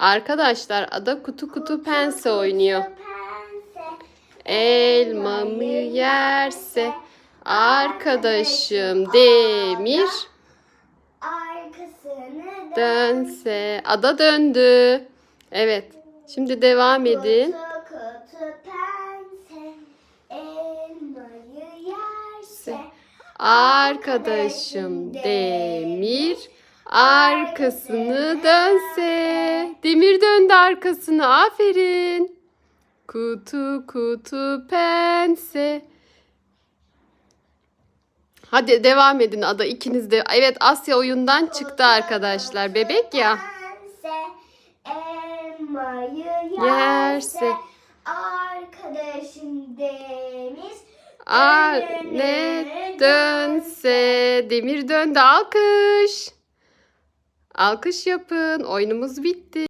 Arkadaşlar ada kutu kutu pense oynuyor. Pense. Elmamı yerse arkadaşım Demir Arkasını dönse. Ada döndü. Evet. Şimdi devam edin. Arkadaşım Demir arkasını dönse. Demir döndü arkasını. Aferin. Kutu kutu pense. Hadi devam edin Ada ikiniz de. Evet Asya oyundan çıktı arkadaşlar. Bebek ya. Elmayı Yerse. Arkadaşım Deniz. Anne dönse. Demir döndü. Alkış. Alkış yapın. Oyunumuz bitti.